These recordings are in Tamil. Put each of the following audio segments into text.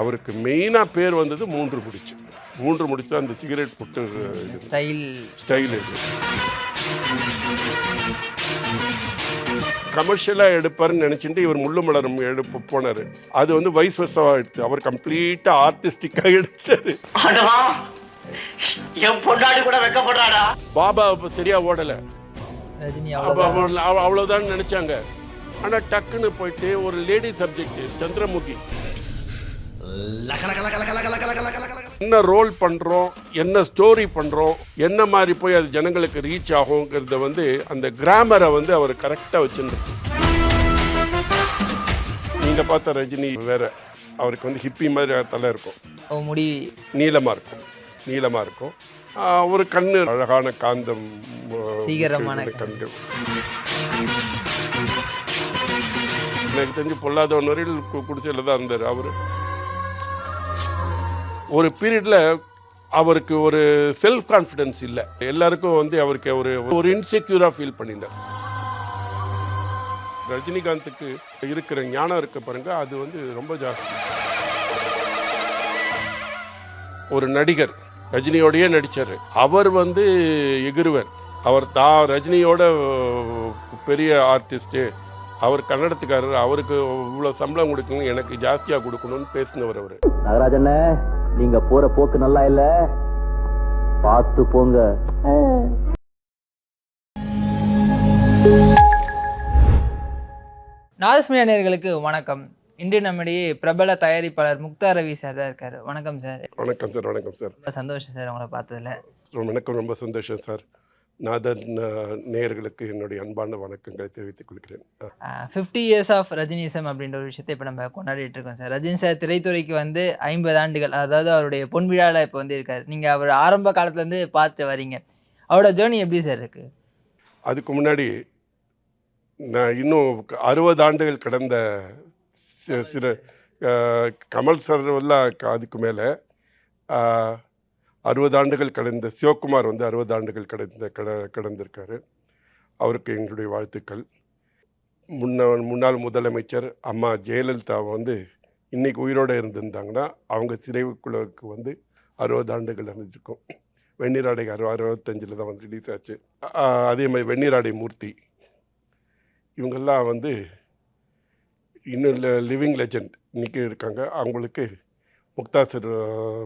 அவருக்கு மெயினாக பேர் வந்தது மூன்று முடிச்சு. மூன்று முடிச்சு அந்த சிகரெட் புட்டு ஸ்டைல். ஸ்டைல் இது. கமர்ஷியலாக எடுப்பாருன்னு நினச்சிட்டு இவர் முள்ளு மலரும் எடுப்பு போனார். அது வந்து வைஸ் வர்ஸாக எடுத்து அவர் கம்ப்ளீட்டாக ஆர்டிஸ்டிக்காக எடுத்தாரு. என் பொண்டாடி கூட வெக்கப்படுறாடா. பாபா சரியா ஓடலை. அவ்வளோதான் நினச்சாங்க. ஆனால் டக்குன்னு போயிட்டு ஒரு லேடி சப்ஜெக்ட் சந்திரமுகி. என்ன ரோல் பண்ணுறோம் என்ன ஸ்டோரி பண்ணுறோம் என்ன மாதிரி போய் அது ஜனங்களுக்கு ரீச் ஆகுங்கிறத வந்து அந்த கிராமரை வந்து அவர் கரெக்டாக வச்சுருக்கு நீங்கள் பார்த்த ரஜினி வேற அவருக்கு வந்து ஹிப்பி மாதிரி தலை இருக்கும். முடி. நீளமாக இருக்கும். நீளமாக இருக்கும். ஒரு கண்ணு அழகான காந்தம் சீக்கிரமான கண்கள். எனக்கு தெரிஞ்சு பொல்லாதவன் வரையில் கு- குடிசையில் தான் இருந்தார் அவர். ஒரு பீரியடில் அவருக்கு ஒரு செல்ஃப் கான்ஃபிடென்ஸ் இல்லை. எல்லாருக்கும் வந்து அவருக்கு ஒரு ஒரு இன்செக்யூராக ஃபீல் பண்ணியிருந்தார். ரஜினிகாந்துக்கு இருக்கிற ஞானம் இருக்க பாருங்க அது வந்து ரொம்ப ஜாஸ்தி. ஒரு நடிகர் ரஜினியோடையே நடித்தார் அவர் வந்து எகிருவர். அவர் தான் ரஜினியோட பெரிய ஆர்டிஸ்ட்டு அவர் கன்னடத்துக்காரர். அவருக்கு இவ்வளோ சம்பளம் கொடுக்கணும் எனக்கு ஜாஸ்தியாக கொடுக்கணும்னு பேசினவர் அவர். நாகராஜண்ண நீங்க போற போக்கு நல்லா இல்ல? பார்த்து போங்க. நாதஸ்மியா நேயர்களுக்கு வணக்கம். இன்று நம்மிடையே பிரபல தயாரிப்பாளர் முக்தா ரவி சார் தான் இருக்காரு. வணக்கம் சார் வணக்கம் சார் வணக்கம் சார் ரொம்ப சந்தோஷம் சார் உங்களை பார்த்ததுல. ரொம்ப- எனக்கும் ரொம்ப சந்தோஷம் சார் நாதன் நேயர்களுக்கு என்னுடைய அன்பான வணக்கங்களை தெரிவித்துக் கொள்கிறேன். ஃபிஃப்டி இயர்ஸ் ஆஃப் ரஜினிசம் அப்படின்ற ஒரு விஷயத்தை இப்போ நம்ம கொண்டாடிட்டு இருக்கோம் சார் ரஜினி சார் திரைத்துறைக்கு வந்து ஐம்பது ஆண்டுகள் அதாவது அவருடைய பொன் விழாவில் இப்போ வந்து இருக்காரு. நீங்கள் அவர் ஆரம்ப காலத்துலேருந்து பார்த்து வரீங்க. அவரோட ஜேர்னி எப்படி சார் இருக்கு? அதுக்கு முன்னாடி நான் இன்னும் அறுபது ஆண்டுகள் கடந்த சி- சில அஹ், கமல் சார் எல்லாம் அதுக்கு மேலே அறுபது ஆண்டுகள் கடந்த சிவகுமார் வந்து அறுபது ஆண்டுகள் கடந்த கட கடந்திருக்காரு. அவருக்கு எங்களுடைய வாழ்த்துக்கள். முன்ன முன்னாள் முதலமைச்சர் அம்மா ஜெயலலிதா வந்து இன்னைக்கு உயிரோடு இருந்திருந்தாங்கன்னா அவங்க சிறைக்குழுவுக்கு வந்து அறுபது ஆண்டுகள் அமைஞ்சிருக்கும் வெந்நீராடை அறு அறுபத்தஞ்சில் தான் வந்து ரிலீஸ் ஆச்சு. அதே மாதிரி வெந்நீராடை மூர்த்தி. இவங்கெல்லாம் வந்து இன்னும் லிவிங் லெஜண்ட் இன்னைக்கு இருக்காங்க. அவங்களுக்கு முக்தாசர்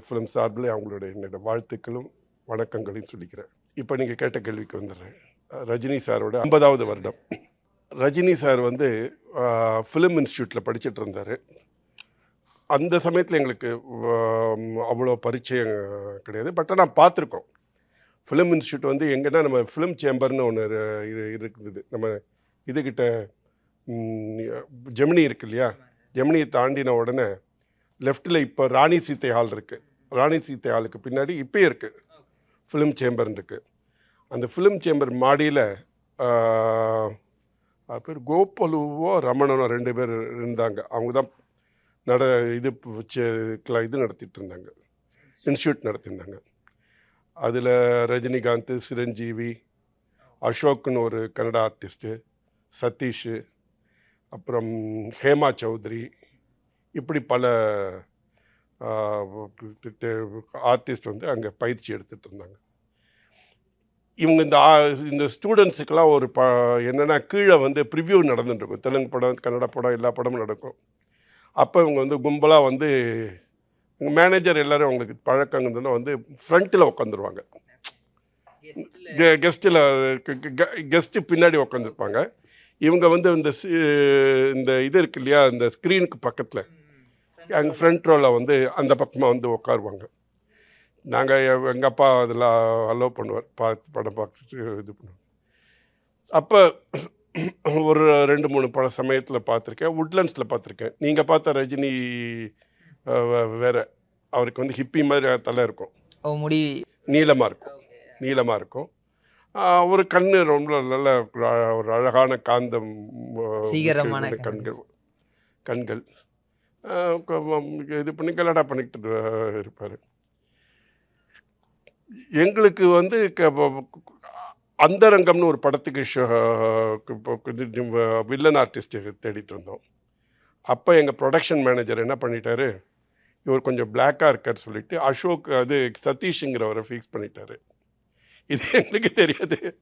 ஃபிலிம் சார்பில் அவங்களுடைய என்னோட வாழ்த்துக்களும் வணக்கங்களையும் சொல்லிக்கிறேன். இப்போ நீங்கள் கேட்ட கேள்விக்கு வந்துடுறேன். ரஜினி சாரோட ஐம்பதாவது வருடம். ரஜினி சார் வந்து ஃபிலிம் இன்ஸ்டியூட்டில் படிச்சுட்டு இருந்தார். அந்த சமயத்தில் எங்களுக்கு அவ்வளோ பரிச்சயம் கிடையாது. பட் ஆனால் பார்த்துருக்கோம் ஃபிலிம் இன்ஸ்டியூட் வந்து எங்கன்னா நம்ம ஃபிலிம் சேம்பர்னு ஒன்று இருக்குது நம்ம இதுகிட்ட ஜெமினி இருக்கு இல்லையா? ஜெமினியை தாண்டின உடனே லெஃப்ட்டில் இப்போ ராணி சீத்தை ஹால் இருக்குது ராணி சீத்தை ஹாலுக்கு பின்னாடி இப்போயே இருக்குது ஃபிலிம் சேம்பர்னு இருக்குது அந்த ஃபிலிம் சேம்பர் மாடியில் பேர் கோபாலுவோ ரமணனோ ரெண்டு பேர் இருந்தாங்க. அவங்க தான் நட இது வச்சு இது நடத்திட்டு இருந்தாங்க. இன்ஸ்டியூட் நடத்தியிருந்தாங்க அதில் ரஜினிகாந்த் சிரஞ்சீவி அசோக்னு ஒரு கன்னட ஆர்டிஸ்ட்டு சதீஷ் அப்புறம் ஹேமா சௌத்ரி இப்படி பல ஆர்டிஸ்ட் வந்து அங்கே பயிற்சி எடுத்துகிட்டு இருந்தாங்க. இவங்க இந்த இந்த ஸ்டூடெண்ட்ஸுக்கெல்லாம் ஒரு ப என்னென்னா கீழே வந்து ப்ரிவ்யூ நடந்துட்டு இருக்கும் தெலுங்கு படம் கன்னட படம் எல்லா படமும் நடக்கும். அப்போ இவங்க வந்து கும்பலாக வந்து மேனேஜர் எல்லாரும் அவங்களுக்கு பழக்கங்கிறதுனா வந்து ஃப்ரண்ட்டில் உட்காந்துருவாங்க கெஸ்ட்டில் கெஸ்ட்டு பின்னாடி உட்காந்துருப்பாங்க இவங்க வந்து இந்த இந்த இது இருக்கு இல்லையா இந்த ஸ்க்ரீனுக்கு பக்கத்தில். அங்கே ஃப்ரண்ட் ரோவில் வந்து அந்த பக்கமாக வந்து உட்காருவாங்க நாங்கள் எங்கள் அப்பா அதெல்லாம் அலோவ் பண்ணுவார். பார்த்து படம் பார்த்துட்டு இது பண்ணுவோம் அப்போ ஒரு ரெண்டு மூணு பட சமயத்தில் பார்த்துருக்கேன். உட்லண்ட்ஸில் பார்த்துருக்கேன். நீங்கள் பார்த்த ரஜினி வேற. அவருக்கு வந்து ஹிப்பி மாதிரி தலை இருக்கும். முடி. நீளமாக இருக்கும். நீளமாக இருக்கும். ஒரு கண்ணு ரொம்ப நல்ல ஒரு அழ- ஒரு அழகான காந்தம் சீக்கிரமான கண்கள். கண்கள். இது பண்ணி கலடா பண்ணிக்கிட்டு இருப்பார். எங்களுக்கு வந்து க- அந்தரங்கம்னு ஒரு படத்துக்கு ஷோ- இது வில்லன் ஆர்டிஸ்ட் தேடிட்டு இருந்தோம் அப்போ எங்கள் ப்ரொடக்ஷன் மேனேஜர் என்ன பண்ணிட்டாரு? இவர் கொஞ்சம் பிளாக்காக இருக்கார் சொல்லிட்டு அசோக் அது சதீஷுங்கிறவரை ஃபிக்ஸ் பண்ணிட்டாரு. இது எனக்கு தெரியாது.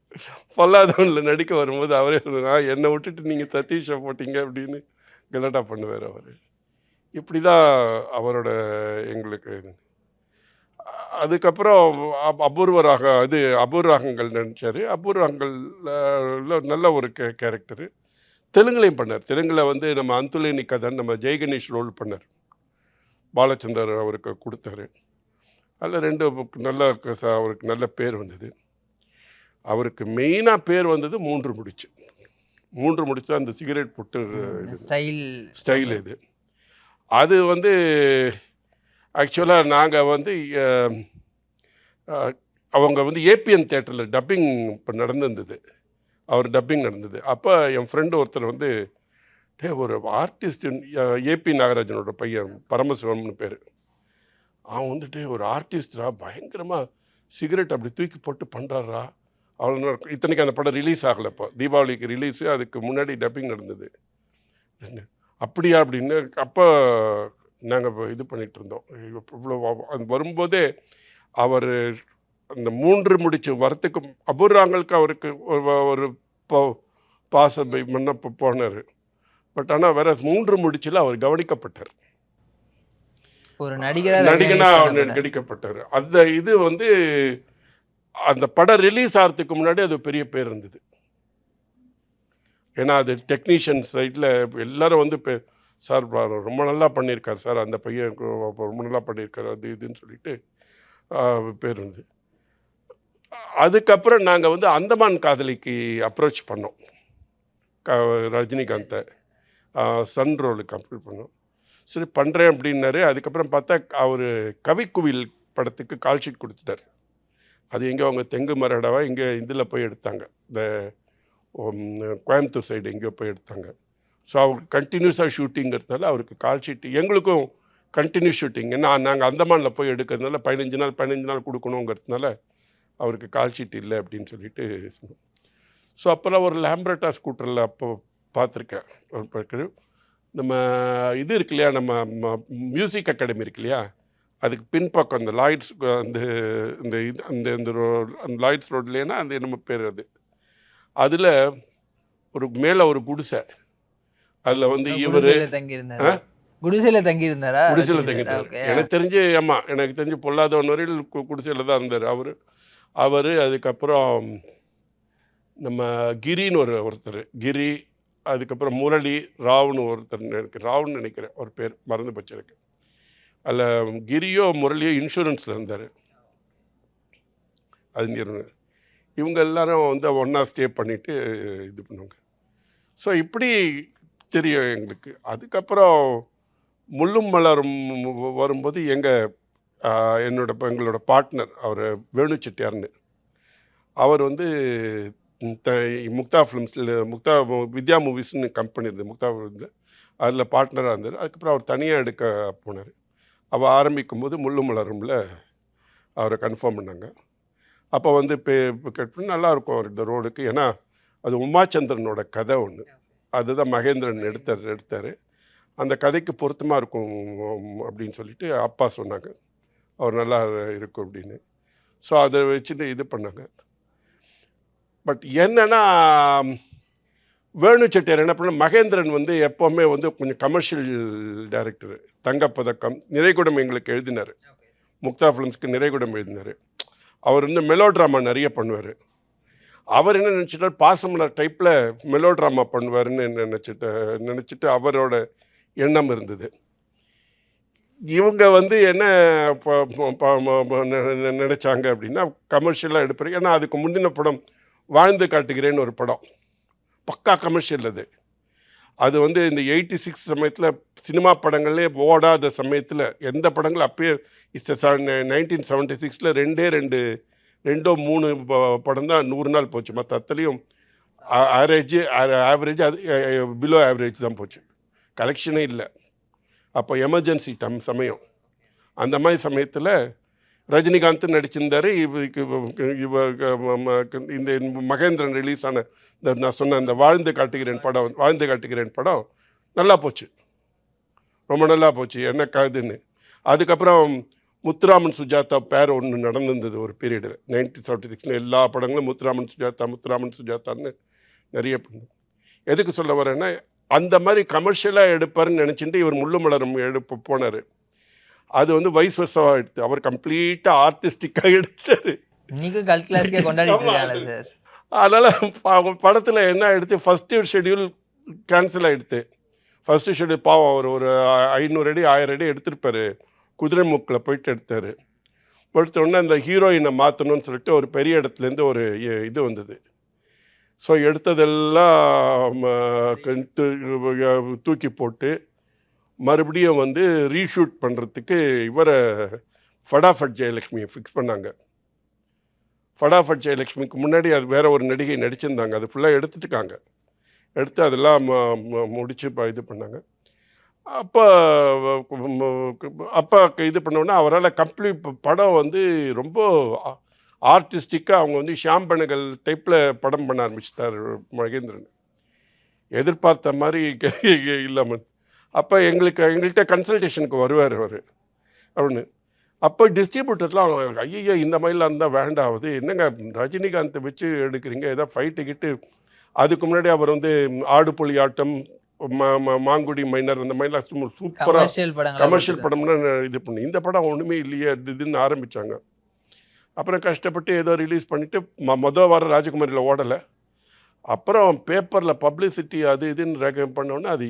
பொல்லாதவனில் நடிக்க வரும்போது அவரே சொன்னார் என்னை விட்டுட்டு நீங்கள் சதீஷை போட்டிங்க அப்படின்னு கலாட்டா பண்ணுவார் அவர். இப்படி தான் அவரோட எங்களுக்கு இது அதுக்கப்புறம் அப் அபூர்வராக அது அபூர்வராகங்கள் நடித்தார் அபூர்வராகங்கள்ல நல்ல ஒரு கே கேரக்டரு. தெலுங்குலையும் பண்ணார். தெலுங்கில் வந்து நம்ம அந்துலேனி கதன் நம்ம ஜெய்கணேஷ் ரோல் பண்ணார். பாலச்சந்தர் அவருக்கு கொடுத்தாரு. அதில் ரெண்டு நல்ல க- அவருக்கு நல்ல பேர் வந்தது. அவருக்கு மெயினாக பேர் வந்தது மூன்று முடிச்சு. மூன்று முடிச்சு அந்த சிகரெட் புட்டு இது ஸ்டைல் ஸ்டைல் இது. அது வந்து ஆக்சுவலாக நாங்கள் வந்து அவங்க வந்து ஏபிஎன் தேட்டரில் டப்பிங் இப்போ நடந்திருந்தது. அவர் டப்பிங் நடந்தது. அப்போ என் ஃப்ரெண்டு ஒருத்தர் வந்து டே ஒரு ஆர்டிஸ்ட் ஏபி நாகராஜனோட பையன் பரமசிவம்னு பேர். அவன் வந்துட்டு ஒரு ஆர்டிஸ்டா பயங்கரமாக சிகரெட் அப்படி தூக்கி போட்டு பண்ணுறாரா அவ்வளோ இத்தனைக்கு அந்த படம் ரிலீஸ் ஆகலை இப்போ. தீபாவளிக்கு ரிலீஸு அதுக்கு முன்னாடி டப்பிங் நடந்தது. அப்படியா அப்படின்னு அப்போ நாங்கள் இது பண்ணிட்டு இருந்தோம். இவ்வளோ அது வரும்போதே அவர் அந்த மூன்று முடிச்சு வரத்துக்கு அபூர்வாங்களுக்கு அவருக்கு ஒரு ஒரு ப- பாச மன்ன போனார். பட் ஆனால் வேற மூன்று முடிச்சில் அவர் கவனிக்கப்பட்டார். ஒரு நடிகரா நடிகனா recognize அவர் கடிக்கப்பட்டார் அந்த இது வந்து அந்த படம் ரிலீஸ் ஆகிறதுக்கு முன்னாடி அது பெரிய பேர் இருந்தது. ஏன்னா அது டெக்னீஷியன் சைடில் எல்லாரும் வந்து இப்போ சார் ரொம்ப நல்லா பண்ணியிருக்கார் சார் அந்த பையன் ரொம்ப நல்லா பண்ணியிருக்காரு அது இதுன்னு சொல்லிட்டு பேர் இருந்தது. அதுக்கப்புறம் நாங்கள் வந்து அந்தமான் காதலிக்கு அப்ரோச் பண்ணோம். க ரஜினிகாந்தை சன் ரோலுக்கு அப்ரோச் பண்ணோம். சரி பண்ணுறேன் அப்படின்னாரு. அதுக்கப்புறம் பார்த்தா அவர் கவிக்குவில் படத்துக்கு கால் ஷீட் கொடுத்துட்டார். அது எங்கே அவங்க தெங்கு மரடவா இங்கே இதில் போய் எடுத்தாங்க. இந்த கோயம்புத்தூர் சைடு எங்கேயோ போய் எடுத்தாங்க ஸோ அவருக்கு கண்டினியூஸாக ஷூட்டிங்கிறதுனால அவருக்கு கால் ஷீட் எங்களுக்கும் கண்டினியூஸ் ஷூட்டிங் ஏன்னா நாங்கள் அந்தமானில் போய் எடுக்கிறதுனால பதினஞ்சு நாள் பதினஞ்சு நாள் கொடுக்கணுங்கிறதுனால அவருக்கு கால் ஷீட் இல்லை அப்படின்னு சொல்லிட்டு சொன்னோம். ஸோ அப்போல்லாம் ஒரு லேம்ப்ரட்டா ஸ்கூட்டரில் அப்போ பார்த்துருக்கேன். நம்ம இது இருக்கு இல்லையா நம்ம மியூசிக் அகாடமி இருக்கு இல்லையா அதுக்கு பின்பக்கம் அந்த லாய்ட்ஸ் அந்த இந்த இது அந்த இந்த ரோ அந்த லாய்ட்ஸ் ரோட்லேனா அந்த நம்ம பேர் அது. அதில் ஒரு மேலே ஒரு குடிசை. அதில் வந்து இவர் குடிசையில தங்கி இருந்தாரா குடிசையில தங்கி இருந்தாரா குடிசையில் தங்கிட்டார். ஓகே. எனக்கு தெரிஞ்சு ஆமா எனக்கு தெரிஞ்சு பொல்லாதவன் வரையில் கு- குடிசையில் தான் இருந்தார். அவர் அவர் அதுக்கப்புறம் நம்ம கிரின்னு ஒரு ஒருத்தர். கிரி அதுக்கப்புறம் முரளி ராவ்னு ஒருத்தர் எனக்கு ராவ்னு நினைக்கிறேன் ஒரு பேர் மறந்து போச்சு எனக்கு. அதில் கிரியோ முரளியோ இன்சூரன்ஸில் இருந்தார். அது இவங்க எல்லாரும் வந்து ஒன்றா ஸ்டே பண்ணிவிட்டு இது பண்ணுவாங்க. ஸோ இப்படி தெரியும் எங்களுக்கு. அதுக்கப்புறம் முள்ளும் மலரும் வரும்போது எங்கள் என்னோட எங்களோட பார்ட்னர் அவர் வேணு செட்டியார்னு. அவர் வந்து த முக்தா ஃபிலிம்ஸில் முக்தா வித்யா மூவிஸ்னு கம்பெனி இருந்தது முக்தா இருந்து அதில் பார்ட்னராக இருந்தார். அதுக்கப்புறம் அவர் தனியாக எடுக்க போனார். அவள் ஆரம்பிக்கும்போது முள்ளு மலரும்ல அவரை கன்ஃபார்ம் பண்ணாங்க. அப்போ வந்து இப்போ கேட்டு நல்லா இருக்கும் அவர் இந்த ரோடுக்கு. ஏன்னா அது உமாச்சந்திரனோட கதை ஒன்று அதுதான் மகேந்திரன் எடுத்தார் எடுத்தார். அந்த கதைக்கு பொருத்தமாக இருக்கும் அப்படின்னு சொல்லிட்டு அப்பா சொன்னாங்க. அவர் நல்லா இருக்கும் அப்படின்னு. ஸோ அதை வச்சுட்டு இது பண்ணாங்க. பட் என்னன்னா வேணு செட்டியார் என்ன பண்ண மகேந்திரன் வந்து எப்போவுமே வந்து கொஞ்சம் கமர்ஷியல் டைரக்டர் தங்கப்பதக்கம் நிறைகுடம் எங்களுக்கு எழுதினார். முக்தா ஃபிலிம்ஸ்க்கு நிறைகுடம் எழுதினார். அவர் வந்து மெலோ ட்ராமா நிறைய பண்ணுவார். அவர் என்ன நினச்சிட்டார்? பாசமலர் டைப்பில் மெலோ ட்ராமா பண்ணுவாருன்னு நினச்சிட்டு நினச்சிட்டு அவரோட எண்ணம் இருந்தது. இவங்க வந்து என்ன ப- ப- நெ- அப்படின்னா கமர்ஷியலாக எடுப்பார். ஏன்னா அதுக்கு முந்தின படம் வாழ்ந்து காட்டுகிறேன்னு ஒரு படம். பக்கா கமர்ஷியல் அது. அது வந்து இந்த எயிட்டி சிக்ஸ் சமயத்தில் சினிமா படங்களே ஓடாத சமயத்தில் எந்த படங்களும் அப்பயே நைன்டீன் செவன்ட்டி சிக்ஸில் ரெண்டே ரெண்டு ரெண்டோ மூணு படம் தான் நூறு நாள் போச்சு. மற்ற அத்தனையும் ஆவரேஜ் ஆவரேஜ் அது பிலோ ஆவரேஜ் தான் போச்சு. கலெக்ஷனே இல்லை. அப்போ எமர்ஜென்சி டம் சமயம். அந்த மாதிரி சமயத்தில் ரஜினிகாந்த் நடிச்சிருந்தாரு. இவருக்கு இவ இந்த மகேந்திரன் ரிலீஸ் ஆன இந்த நான் சொன்ன அந்த வாழ்ந்து காட்டுகிறேன் படம் வாழ்ந்து காட்டுகிறேன் படம் நல்லா போச்சு. ரொம்ப நல்லா போச்சு. என்ன கதுன்னு அதுக்கப்புறம் முத்துராமன் சுஜாதா பேர் ஒன்று நடந்திருந்தது ஒரு பீரியடில் நைன்டீன் செவன்ட்டி சிக்ஸில் எல்லா படங்களும் முத்துராமன் சுஜாதா முத்துராமன் சுஜாதான்னு நிறைய பண்ணு எதுக்கு சொல்ல வரேன்னா அந்த மாதிரி கமர்ஷியலாக எடுப்பாருன்னு நினச்சிட்டு இவர் முள்ளு மலரும் எடுப்பு போனார். அது வந்து வயசு வருஷமாக எடுத்து அவர் கம்ப்ளீட்டாக ஆர்டிஸ்டிக்காக எடுத்தார். கிளாஸ்க்கே சார். அதனால் படத்தில் என்ன எடுத்து ஃபஸ்ட்டு ஷெட்யூல் கேன்சல் ஆகிடுது ஃபஸ்ட்டு ஷெட்யூல் பாவம் அவர் ஒரு ஐநூறு அடி ஆயிரம் அடி எடுத்திருப்பார். குதிரை மூக்கில் போயிட்டு எடுத்தார். எடுத்தோடனே அந்த ஹீரோயினை மாற்றணும்னு சொல்லிட்டு ஒரு பெரிய இடத்துலேருந்து ஒரு இது வந்தது. ஸோ எடுத்ததெல்லாம் தூக்கி போட்டு மறுபடியும் வந்து ரீஷூட் பண்ணுறதுக்கு இவரை ஃபடாஃபட் ஜெயலக்ஷ்மியை ஃபிக்ஸ் பண்ணாங்க. ஃபடாஃபட் ஜெயலக்ஷ்மிக்கு முன்னாடி அது வேற ஒரு நடிகை நடிச்சிருந்தாங்க. அது ஃபுல்லாக எடுத்துட்டுக்காங்க எடுத்து அதெல்லாம் ம- இப்போ இது பண்ணாங்க. அப்போ அப்பா இது பண்ணோன்னா அவரால் கம்ப்ளீட் படம் வந்து ரொம்ப ஆர்டிஸ்டிக்காக அவங்க வந்து ஷாம்பனகல் டைப்பில் படம் பண்ண ஆரம்பிச்சிட்டார் மகேந்திரன். எதிர்பார்த்த மாதிரி இல்லாமல் அப்போ எங்களுக்கு எங்கள்கிட்ட கன்சல்டேஷனுக்கு வருவார் அவர். அப்படின்னு. அப்போ டிஸ்ட்ரிபியூட்டர்லாம் ஐயோ இந்த மாதிரிலாம் இருந்தால் வேண்டாவது. என்னங்க ரஜினிகாந்தை வச்சு எடுக்கிறீங்க? ஏதோ ஃபைட்டு கிட்டு. அதுக்கு முன்னாடி அவர் வந்து ஆடு புலி ஆட்டம் மாங்குடி மைனர் அந்த மாதிரிலாம் சூப்பராக கமர்ஷியல் படம்னா இது பண்ணி. இந்த படம் ஒன்றுமே இல்லையே இதுன்னு ஆரம்பித்தாங்க அப்புறம் கஷ்டப்பட்டு ஏதோ ரிலீஸ் பண்ணிவிட்டு ம மொதல் வாரம் ராஜகுமாரியில் ஓடலை. அப்புறம் பேப்பரில் பப்ளிசிட்டி அது இதுன்னு ரேக பண்ணோன்னே அது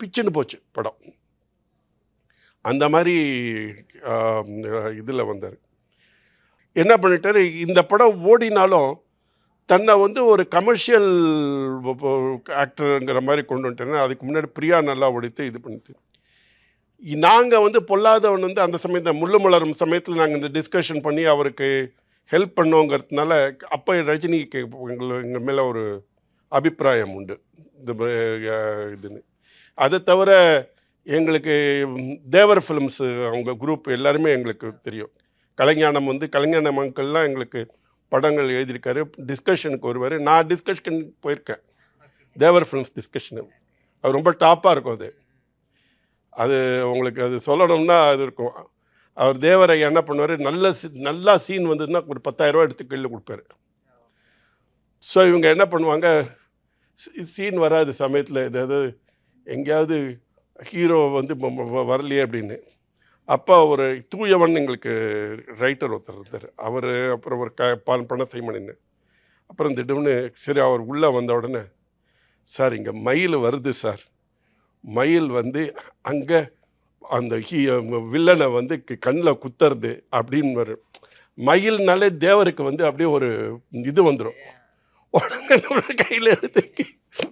பிச்சுன்னு போச்சு படம். அந்த மாதிரி இதில் வந்தார். என்ன பண்ணிட்டாரு இந்த படம் ஓடினாலும் தன்னை வந்து ஒரு கமர்ஷியல் ஆக்டருங்கிற மாதிரி கொண்டு வந்துட்டேன்னா அதுக்கு முன்னாடி பிரியா நல்லா ஓடித்து இது பண்ணிட்டு. நாங்கள் வந்து பொல்லாதவன் வந்து அந்த சமயத்தில் முள்ளு மலரும் சமயத்தில் நாங்கள் இந்த டிஸ்கஷன் பண்ணி அவருக்கு ஹெல்ப் பண்ணோங்கிறதுனால அப்போ ரஜினிக்கு எங்களை எங்கள் மேலே ஒரு அபிப்பிராயம் உண்டு. இந்த இதுன்னு. அதை தவிர எங்களுக்கு தேவர் ஃபிலிம்ஸு அவங்க குரூப் எல்லாருமே எங்களுக்கு தெரியும். கலைஞானம் வந்து கலைஞானம் அங்கிள்லாம் எங்களுக்கு படங்கள் எழுதியிருக்காரு. டிஸ்கஷனுக்கு வருவார். நான் டிஸ்கஷன் போயிருக்கேன். Devar films discussion. அது ரொம்ப டாப்பாக இருக்கும் அது. அது உங்களுக்கு அது சொல்லணும்னா அது இருக்கும். அவர் தேவரை என்ன பண்ணுவார்? நல்ல நல்லா சீன் வந்ததுன்னா ஒரு பத்தாயிரம் ரூபாய் எடுத்து கையில் கொடுப்பாரு. ஸோ இவங்க என்ன பண்ணுவாங்க? சீன் வராது சமயத்தில். ஏதாவது எங்கேயாவது ஹீரோ வந்து வரலையே அப்படின்னு. அப்போ ஒரு தூயவன் எங்களுக்கு ரைட்டர் ஒருத்தர் இருந்தார். அவர் அப்புறம் ஒரு க பான் பணத்தை மணின்னு அப்புறம் திடீர்னு சரி அவர் உள்ளே வந்த உடனே சார் இங்கே மயில் வருது சார். மயில் வந்து அங்கே அந்த ஹீ வில்லனை வந்து கண்ணில் குத்துறது அப்படின்னு வரும் மயில்னாலே தேவருக்கு வந்து அப்படியே ஒரு இது வந்துடும் உடனே கையில் எடுத்து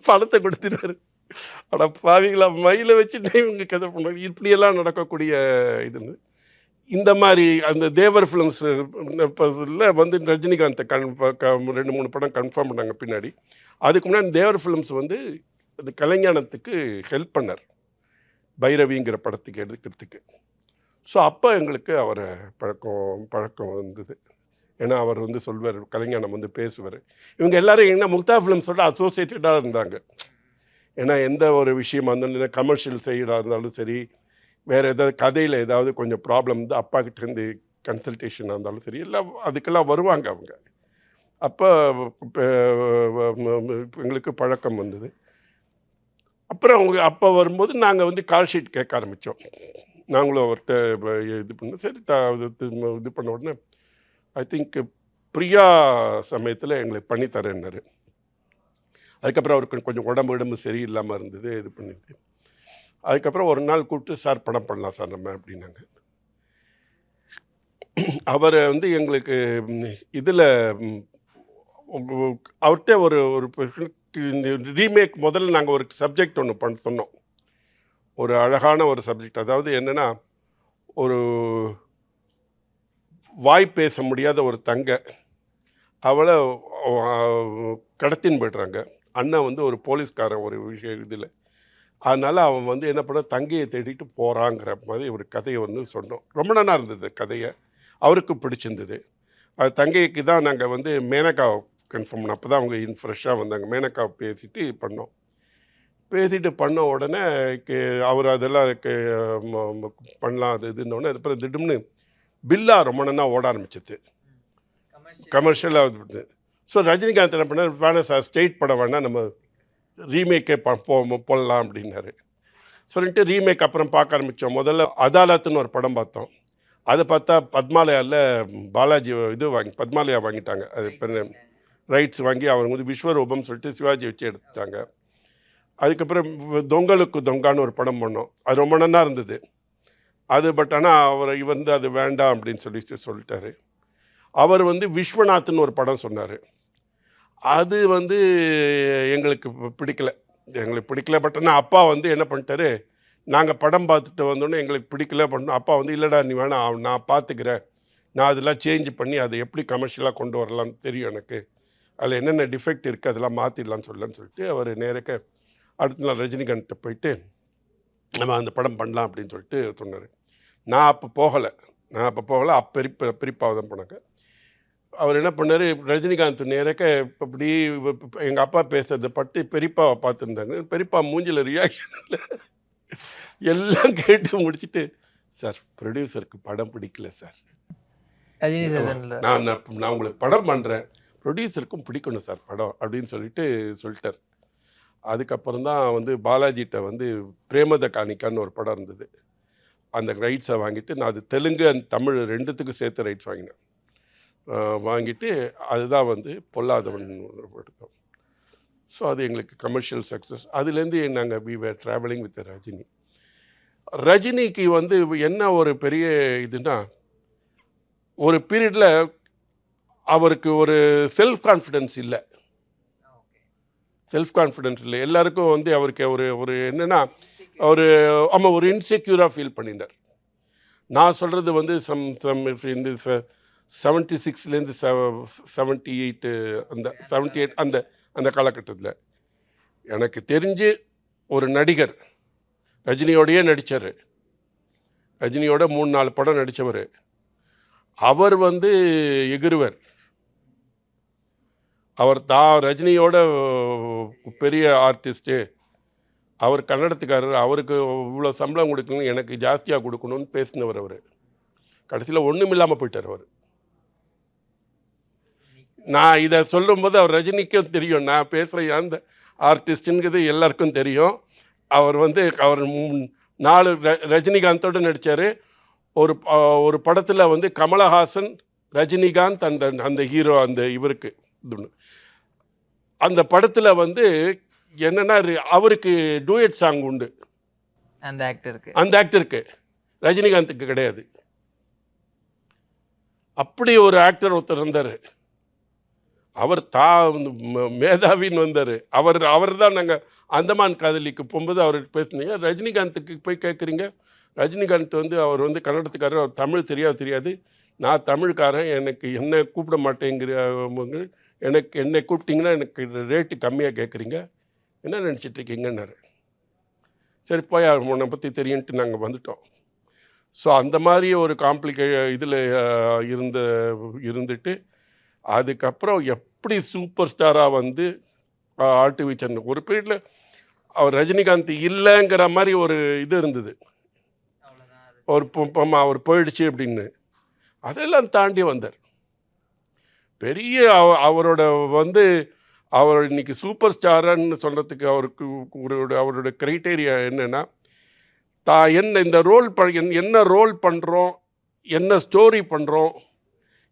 பணத்தை கொடுத்துருவாரு. அட பாவிங்களா மயிலை வச்சு இவங்க கதை பண்ணுவாங்க. இப்படியெல்லாம் நடக்கக்கூடிய இதுன்னு இந்த மாதிரி அந்த தேவர் ஃபிலிம்ஸ் வந்து ரஜினிகாந்த் கன் க- ரெண்டு மூணு படம் கன்ஃபார்ம் பண்ணாங்க பின்னாடி. அதுக்கு முன்னாடி தேவர் ஃபிலிம்ஸ் வந்து அது கலைஞானத்துக்கு ஹெல்ப் பண்ணார். பைரவிங்கிற படத்துக்கு எடுக்கிறதுக்கு. ஸோ அப்போ எங்களுக்கு அவரை பழக்கம் பழக்கம் வந்தது. ஏன்னா அவர் வந்து சொல்வார் கலைஞானம் வந்து பேசுவார். இவங்க எல்லாரும் என்ன முக்தா ஃபிலிம்ஸோட அசோசியேட்டடாக இருந்தாங்க. ஏன்னா எந்த ஒரு விஷயமா இருந்தாலும் கமர்ஷியல் சைடாக இருந்தாலும் சரி வேறு ஏதாவது கதையில் ஏதாவது கொஞ்சம் ப்ராப்ளம் வந்து அப்பா கிட்டேருந்து கன்சல்டேஷனாக இருந்தாலும் சரி எல்லாம் அதுக்கெல்லாம் வருவாங்க அவங்க. அப்போ எங்களுக்கு பழக்கம் வந்தது. அப்புறம் அவங்க அப்போ வரும்போது நாங்கள் வந்து கால் ஷீட் கேட்க ஆரம்பித்தோம் நாங்களும் அவர்கிட்ட இது பண்ணோம். சரி த இது இது பண்ண உடனே ஐ திங்க் பிரியா சமயத்தில் எங்களுக்கு பண்ணி தரேன்னாரு அதுக்கப்புறம் அவருக்கு கொஞ்சம் உடம்பு உடம்பு சரியில்லாமல் இருந்தது இது பண்ணிட்டு. அதுக்கப்புறம் ஒரு நாள் கூப்பிட்டு சார் படம் பண்ணலாம் சார் நம்ம அப்படின்னாங்க. அவரை வந்து எங்களுக்கு இதில் அவர்கிட்ட ஒரு ஒரு ரீமேக் முதல்ல நாங்கள் ஒரு சப்ஜெக்ட் ஒன்று பண்ண சொன்னோம். ஒரு அழகான ஒரு சப்ஜெக்ட். அதாவது என்னென்னா ஒரு வாய் பேச முடியாத ஒரு தங்க அவளை கடத்தின்னு போய்ட்றாங்க. அண்ணன் வந்து ஒரு போலீஸ்காரன் ஒரு விஷயம் இதில். அதனால் அவன் வந்து என்ன பண்ண தங்கையை தேடிட்டு போகிறாங்கிற மாதிரி ஒரு கதையை வந்து சொன்னோம். ரொம்ப நல்லா இருந்தது கதையை. அவருக்கு பிடிச்சிருந்தது. அது தங்கைக்கு தான் நாங்கள் வந்து மேனகா கன்ஃபார்ம் பண்ணோம். அப்போ தான் அவங்க இன் ஃப்ரெஷ்ஷாக வந்தாங்க. மேனகா பேசிட்டு பண்ணோம். பேசிட்டு பண்ண உடனே அவர் அதெல்லாம் பண்ணலாம் அது இதுன்னொடனே அதுக்கப்புறம் திடீர்னு பில்லா ரொம்ப நாளாக ஓட ஆரம்பிச்சது. கமர்ஷியலாக ஸோ ரஜினிகாந்த் என்ன பண்ணார்? வேணாம் சார் ஸ்டேட் படம் வேணாம் நம்ம ரீமேக்கே போடலாம் அப்படின்னாரு. சொல்லிட்டு ரீமேக் அப்புறம் பார்க்க ஆரம்பித்தோம் முதல்ல அதாலத்துன்னு ஒரு படம் பார்த்தோம். அதை பார்த்தா பத்மாலயாவில் பாலாஜி இது வாங்கி பத்மாலயா வாங்கிட்டாங்க. அது இப்போ ரைட்ஸ் வாங்கி அவங்க வந்து விஸ்வரூபம் சொல்லிட்டு சிவாஜி வச்சு எடுத்துட்டாங்க. அதுக்கப்புறம் தொங்கலுக்கு தொங்கான்னு ஒரு படம் பண்ணோம். அது ரொம்ப நல்லா இருந்தது. அது பட் ஆனால் அவர் இவர் வந்து அது வேண்டாம் அப்படின்னு சொல்லி சொல்லிட்டாரு. அவர் வந்து விஸ்வநாத்னு ஒரு படம் சொன்னார். அது வந்து எங்களுக்கு பிடிக்கல. எங்களுக்கு பிடிக்கல பட் அப்பா வந்து என்ன பண்ணிட்டாரு நாங்கள் படம் பார்த்துட்டு வந்தோடனே எங்களுக்கு பிடிக்கல பண்ணோம் அப்பா வந்து இல்லைடா நீ வேணாம் நான் பார்த்துக்கிறேன். நான் அதெல்லாம் சேஞ்ச் பண்ணி அதை எப்படி கமர்ஷியலாக கொண்டு வரலாம்னு தெரியும் எனக்கு. அதில் என்னென்ன டிஃபெக்ட் இருக்குது அதெல்லாம் மாற்றிடலாம்னு சொல்லலான்னு சொல்லிட்டு அவர் நேரக்க அடுத்த நாள் ரஜினிகாந்த்கிட்ட போயிட்டு நம்ம அந்த படம் பண்ணலாம் அப்படின்னு சொல்லிட்டு சொன்னார். நான் அப்போ போகலை. நான் அப்போ போகலை. அப்போ பெரியப்பா பெரியப்பாவை தான் போனாங்க அவர் என்ன பண்ணார் ரஜினிகாந்த் நேரக்க இப்போ இப்படி எங்கள் அப்பா பேசுறதை பட்டு பெரியப்பாவை பார்த்துருந்தாங்க. பெரியப்பா மூஞ்சில் ரியாக்ஷன் இல்லை. எல்லாம் கேட்டு முடிச்சுட்டு சார் ப்ரொடியூசருக்கு படம் பிடிக்கல சார். நான் நான் உங்களுக்கு படம் பண்ணுறேன் ப்ரொடியூசருக்கும் பிடிக்கணும் சார் படம் அப்படின்னு சொல்லிட்டு சொல்லிட்டார். அதுக்கப்புறம் தான் வந்து பாலாஜிட்ட வந்து பிரேமத காணிக்கான்னு ஒரு படம் இருந்தது. அந்த ரைட்ஸை வாங்கிட்டு நான் அது தெலுங்கு அண்ட் தமிழ் ரெண்டுத்துக்கும் சேர்த்து ரைட்ஸ் வாங்கினேன். வாங்கிட்டு அதுதான் வந்து பொல்லாதவன் எடுத்தோம் ஸோ அது எங்களுக்கு கமர்ஷியல் சக்ஸஸ் அதுலேருந்து நாங்கள் we were travelling with Rajini ரஜினிக்கு வந்து என்ன ஒரு பெரிய இதுனா ஒரு பீரியடில் அவருக்கு ஒரு செல்ஃப் கான்ஃபிடென்ஸ் இல்லை. செல்ஃப் கான்ஃபிடென்ஸ் இல்லை. எல்லாருக்கும் வந்து அவருக்கு ஒரு ஒரு என்னென்னா ஒரு ஆமாம் ஒரு இன்செக்யூராக ஃபீல் பண்ணிட்டார் நான் சொல்கிறது வந்து சம் சம் இந்த செவன்ட்டி சிக்ஸ்லேருந்து செவன்ட்டி எயிட்டு அந்த செவன்ட்டி எயிட் அந்த அந்த காலகட்டத்தில். எனக்கு தெரிஞ்சு ஒரு நடிகர் ரஜினியோடையே நடித்தார் ரஜினியோட மூணு நாலு படம் நடித்தவர் அவர் வந்து எகிருவர் அவர் தான் ரஜினியோட பெரிய ஆர்டிஸ்ட்டு அவர் கன்னடத்துக்காரர். அவருக்கு இவ்வளோ சம்பளம் கொடுக்கணும் எனக்கு ஜாஸ்தியாக கொடுக்கணும்னு பேசினவர் அவர். கடைசியில் ஒன்றும் இல்லாமல் போயிட்டார் அவர். நான் இதை சொல்லும்போது அவர் ரஜினிக்கும் தெரியும். நான் பேசுகிற அந்த ஆர்டிஸ்ட்டுங்கிறது எல்லாருக்கும் தெரியும். அவர் வந்து அவர் நாலு ரஜினிகாந்தோட நடித்தார் ஒரு ஒரு படத்தில் வந்து கமலஹாசன் ரஜினிகாந்த் அந்த அந்த ஹீரோ அந்த இவருக்கு. அந்த படத்தில் வந்து என்னன்னா அவருக்கு டூயட் சாங் உண்டு. அந்த ஆக்டருக்கு அந்த ஆக்டருக்கு ரஜினிகாந்துக்கு கிடையாது. அப்படி ஒரு ஆக்டர் ஒருத்தர் இருந்தார். அவர் தா வந்து ம- மேதாவின்னு வந்தார். அவர் அவர் தான் நாங்கள் அந்தமான் காதலிக்கு போகும்போது அவர் பேசினீங்க. ரஜினிகாந்துக்கு போய் கேட்குறீங்க ரஜினிகாந்த் வந்து அவர் வந்து கன்னடத்துக்காரர் அவர் தமிழ் தெரியாது தெரியாது. நான் தமிழ்காரன் எனக்கு என்ன கூப்பிட மாட்டேங்கிற எனக்கு என்னை கூப்பிட்டிங்கன்னா எனக்கு ரேட்டு கம்மியாக கேட்குறீங்க என்ன நினச்சிட்டு இருக்கீங்கன்னாரு சரி போய் அவர் உன்னை பற்றி தெரியுன்ட்டு நாங்கள் வந்துட்டோம். ஸோ அந்த மாதிரி ஒரு காம்ப்ளிகே இதில் இருந்த இருந்துட்டு அதுக்கப்புறம் எப்படி சூப்பர் ஸ்டாராக வந்து ஆட்டு வீச்சன் ஒரு பீரியடில் அவர் ரஜினிகாந்த் இல்லைங்கிற மாதிரி ஒரு இது இருந்தது. ஆமா, அவர் போயிடுச்சு அப்படின்னு. அதெல்லாம் தாண்டி வந்தார். பெரிய அவ- அவரோட வந்து அவர் இன்னைக்கு சூப்பர் ஸ்டாரன்னு சொல்கிறதுக்கு அவருக்கு ஒரு அவரோட க்ரைட்டேரியா என்னென்னா தான் என்ன இந்த ரோல் ப என்- என்ன ரோல் பண்ணுறோம் என்ன ஸ்டோரி பண்ணுறோம்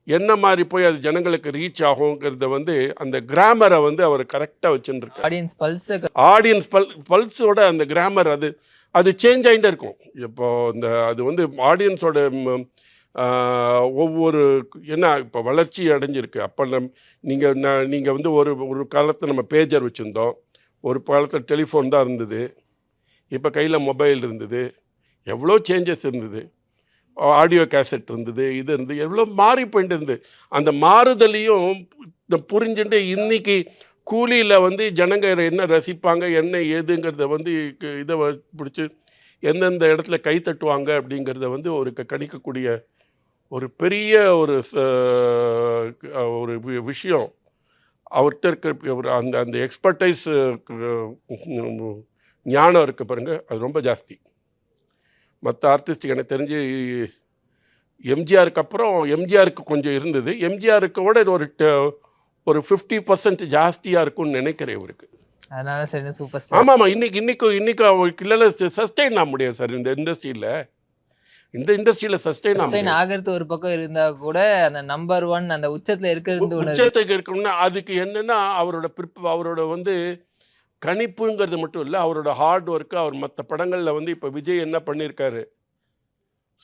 என்ன மாதிரி போய் அது ஜனங்களுக்கு ரீச் ஆகுங்கிறத வந்து அந்த கிராமரை வந்து அவர் கரெக்டாக வச்சுருக்கார் ஆடியன்ஸ் பல்ஸை ஆடியன்ஸ் பல் பல்ஸோட அந்த கிராமர் அது அது சேஞ்ச் ஆகிட்டே இருக்கும். இப்போ இந்த அது வந்து ஆடியன்ஸோட ஒவ்வொரு என்ன இப்போ வளர்ச்சி அடைஞ்சிருக்கு. அப்போ நம் நீங்கள் நான் நீங்கள் வந்து ஒரு ஒரு காலத்தில் நம்ம பேஜர் வச்சுருந்தோம். ஒரு காலத்தில் டெலிஃபோன் தான் இருந்தது. இப்போ கையில் மொபைல் இருந்தது. எவ்வளோ சேஞ்சஸ் இருந்தது. ஆடியோ கேசட் இருந்தது இது இருந்தது எவ்வளோ மாறி போயிட்டு இருந்தது. அந்த மாறுதலையும் இந்த புரிஞ்சுட்டு இன்னைக்கு கூலியில் வந்து ஜனங்க என்ன ரசிப்பாங்க என்ன ஏதுங்கிறத வந்து க- இதை பிடிச்சி எந்தெந்த இடத்துல கை தட்டுவாங்க அப்படிங்கிறத வந்து ஒரு க- கணிக்கக்கூடிய ஒரு பெரிய ஒரு ச- ஒரு வி- விஷயம். அவர்கிட்ட இருக்கிற ஒரு அந்த அந்த எக்ஸ்பர்டைஸ் ஞானம் இருக்குது பாருங்க அது ரொம்ப ஜாஸ்தி. மற்ற ஆர்டிஸ்ட் எனக்கு தெரிஞ்சு எம்ஜிஆருக்கு அப்புறம் எம்ஜிஆருக்கு கொஞ்சம் இருந்தது. எம்ஜிஆருக்கு விட இது ஒரு ட- ஒரு ஃபிஃப்டி பர்சன்ட் ஜாஸ்தியாக இருக்கும்னு நினைக்கிறேன் இவருக்கு. அதனால சரி சூப்பர் ஸ்டார் ஆமாம் ஆமாம் இன்னைக்கு இன்னைக்கு இன்னைக்கு அவருக்கு இல்லைல்ல சஸ்டெயின் ஆக முடியாது சார் இந்த இண்டஸ்ட்ரியில் இந்த இண்டஸ்ட்ரியில் சஸ்டெயின் முடியாது. ஆகிறது ஒரு பக்கம் இருந்தா கூட அந்த நம்பர் ஒன் அந்த உச்சத்துல இருக்கிறது. உச்சத்துக்கு இருக்கணும்னா அதுக்கு என்னன்னா அவரோட பிற்ப அவரோட வந்து கணிப்புங்கிறது மட்டும் இல்லை அவரோட ஹார்ட் ஒர்க்கு அவர் மற்ற படங்களில் வந்து இப்போ விஜய் என்ன பண்ணியிருக்காரு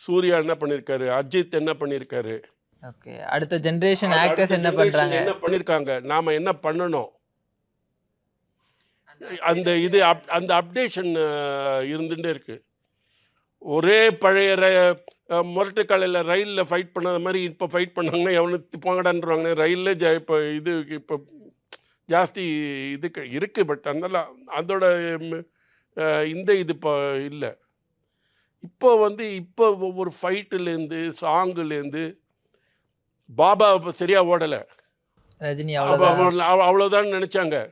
சூர்யா என்ன பண்ணியிருக்காரு அஜித் என்ன பண்ணியிருக்காரு ஓகே அடுத்த ஜெனரேஷன் ஆக்டர்ஸ் என்ன பண்றாங்க? என்ன பண்ணியிருக்காங்க நாம என்ன பண்ணணும்? அந்த இது அப்- அந்த அப்டேஷன் இருந்துட்டே இருக்கு. ஒரே பழைய முரட்டு காலையில் ரயிலில் ஃபைட் பண்ணாத மாதிரி இப்போ ஃபைட் பண்ணாங்கன்னா எவனுக்கு போங்கடான்றாங்க ரயிலில் ஜ இப்போ இது இப்போ ஜாஸ்தி இதுக்கு இருக்கு பட் அதனால அதோட இந்த இது இப்போ இல்லை. இப்போ வந்து இப்போ ஒவ்வொரு ஃபைட்டுலேருந்து சாங்குலேருந்து பாபா இப்போ சரியாக ஓடலை. ரஜினி அவ- அவ்வளவுதான். அவ- அவ- அவ்வளவுதான் நினைச்சாங்க.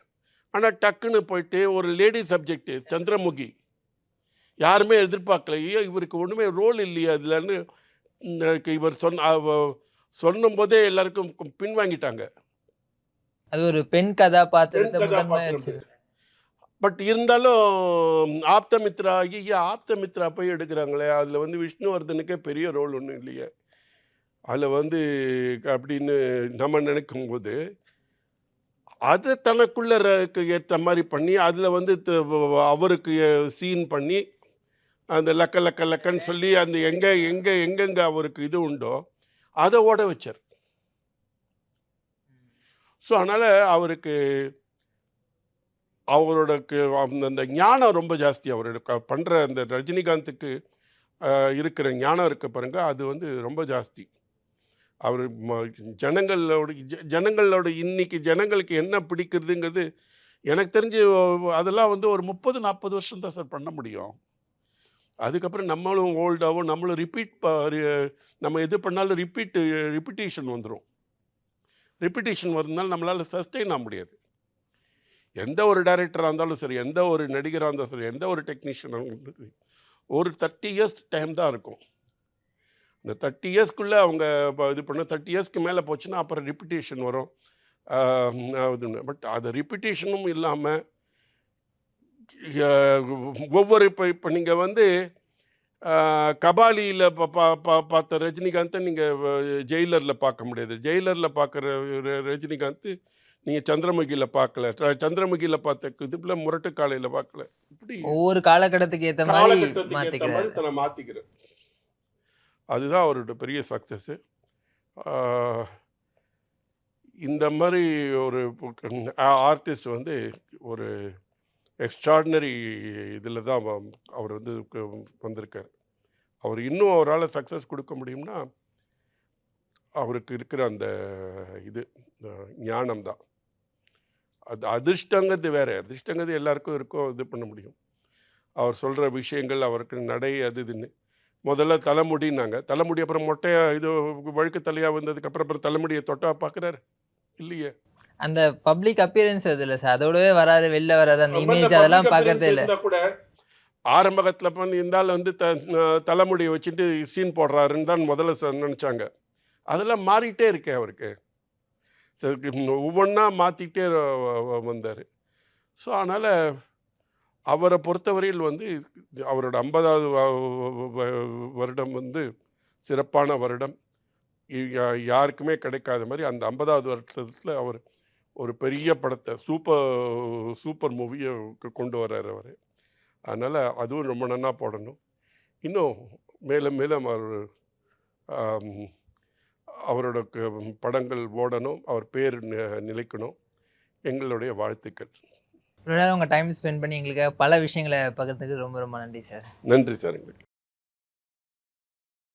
ஆனா டக்குன்னு போயிட்டு ஒரு லேடி சப்ஜெக்ட் சந்திரமுகி. யாருமே எதிர்பார்க்கல. ஐயோ இவருக்கு ஒண்ணுமே ரோல் இல்லையா இந்த இவர் சொன்ன சொல்லும் போதே எல்லாருக்கும் பின்வாங்கிட்டாங்க. அது ஒரு பெண் கதாபாத்திரத்தை முதன்மை வச்சு பட் இருந்தாலும் ஆப்தமித்ரா ஐயா ஆப்தமித்ரா போய் எடுக்கிறாங்களே? அதில் வந்து விஷ்ணுவர்தனுக்கே பெரிய ரோல் ஒன்றும் இல்லையே. அதில் வந்து அப்படின்னு நம்ம நினைக்கும் போது அதை தனக்குள்ள ஏற்ற மாதிரி பண்ணி அதில் வந்து அவருக்கு சீன் பண்ணி அந்த லக்க லக்க லக்கன்னு சொல்லி அந்த எங்கே எங்கே எங்கெங்கே அவருக்கு இது உண்டோ அதை ஓட வச்சார். ஸோ அதனால் அவருக்கு அவரோட அந்த ஞானம் ரொம்ப ஜாஸ்தி அவரோட க- அந்த ரஜினிகாந்துக்கு இருக்கிற ஞானம் இருக்க பாருங்க அது வந்து ரொம்ப ஜாஸ்தி. அவர் ம- ஜனங்களோட ஜ- ஜனங்களோட இன்னைக்கு ஜனங்களுக்கு என்ன பிடிக்கிறதுங்கிறது எனக்கு தெரிஞ்சு அதெல்லாம் வந்து ஒரு முப்பது நாற்பது வருஷம் தான் சார் பண்ண முடியும். அதுக்கப்புறம் நம்மளும் ஓல்டாகவும் நம்மளும் ரிப்பீட் நம்ம எது பண்ணாலும் ரிப்பீட்டு ரிப்பீட்டேஷன் வந்துடும் ரிப்பிட்டேஷன் வருதுனால நம்மளால் சஸ்டெயின் ஆக முடியாது. எந்த ஒரு டைரக்டராக இருந்தாலும் சரி எந்த ஒரு நடிகராக இருந்தாலும் சரி எந்த ஒரு டெக்னீஷியனாக இருந்தாலும் சரி ஒரு தேர்ட்டி இயர்ஸ் டைம் தான் இருக்கும். இந்த தேர்ட்டி இயர்ஸ்க்குள்ளே அவங்க இது பண்ண தேர்ட்டி இயர்ஸ்க்கு மேலே போச்சுன்னா அப்புறம் ரிப்பிட்டேஷன் வரும். பட் அது ரிப்பிட்டேஷனும் இல்லாமல் ஒவ்வொரு இப்போ இப்போ நீங்கள் வந்து கபாலியில் பார்த்த ரஜினிகாந்தை நீங்கள் ஜெயிலரில் பார்க்க முடியாது. ஜெயிலரில் பார்க்குற ரஜினிகாந்த் நீங்கள் சந்திரமுகியில் பார்க்கல. சந்திரமுகியில் பார்த்த இதுல முரட்டு காலையில் பார்க்கல. இப்படி ஒவ்வொரு காலகட்டத்துக்கு மாத்திக்கிறாரு. மாதிரி தன்னை மாற்றிக்கிறேன் அதுதான் அவரோட பெரிய சக்ஸஸ்ஸு இந்த மாதிரி ஒரு ஆர்டிஸ்ட் வந்து ஒரு எக்ஸ்ட்ராடினரி இதில் தான் அவர் வந்து வந்திருக்கார். அவர் இன்னும் அவரால் சக்ஸஸ் கொடுக்க முடியும்னா அவருக்கு இருக்கிற அந்த இது ஞானம் தான். அது அதிர்ஷ்டங்கிறது வேறு. அதிர்ஷ்டங்கிறது எல்லாருக்கும் இருக்கும் இது பண்ண முடியும். அவர் சொல்கிற விஷயங்கள் அவருக்கு நடை அது இதுன்னு. முதல்ல தலைமுடினாங்க தலைமுடி அப்புறம் மொட்டையாக இது வழுக்கு தலையாக வந்ததுக்கப்புறம் அப்புறம் அப்புறம் தலைமுடியை தொட்டா பார்க்குறாரு இல்லையே. அந்த பப்ளிக் அப்பியரன்ஸ் அது இல்ல சார் அதோடவே வராரு வெளில வராரு அந்த இமேஜ் அதெல்லாம் பார்க்கறதே இல்ல. கூட ஆரம்பகத்தில் பண்ணி இருந்தால் வந்து த தலைமுடியை வச்சுட்டு சீன் போடுறாருன்னு தான் முதல்ல நினைச்சாங்க. அதெல்லாம் மாறிட்டே இருக்கே அவருக்கு. சரி, ஒவ்வொன்றா மாற்றிக்கிட்டே வந்தார். ஸோ அதனால் அவரை பொறுத்தவரையில் வந்து அவரோட ஐம்பதாவது வருடம் வந்து சிறப்பான வருடம். யாருக்குமே கிடைக்காத மாதிரி அந்த ஐம்பதாவது வருஷத்தில் அவர் ஒரு பெரிய படத்தை சூப்பர் சூப்பர் மூவியை கொண்டு வர்றாரு அவர். அதனால் அதுவும் ரொம்ப நன்னா போடணும். இன்னும் மேலும் மேலும் அவர் அவரோட படங்கள் ஓடணும் அவர் பேர் நிலைக்கணும். எங்களுடைய வாழ்த்துக்கள். இவ்வளவு நேரம் உங்க டைம் ஸ்பெண்ட் பண்ணி எங்களுக்காக பல விஷயங்களை பகிர்ந்ததுக்கு ரொம்ப ரொம்ப நன்றி சார். நன்றி சார் எங்களுக்கு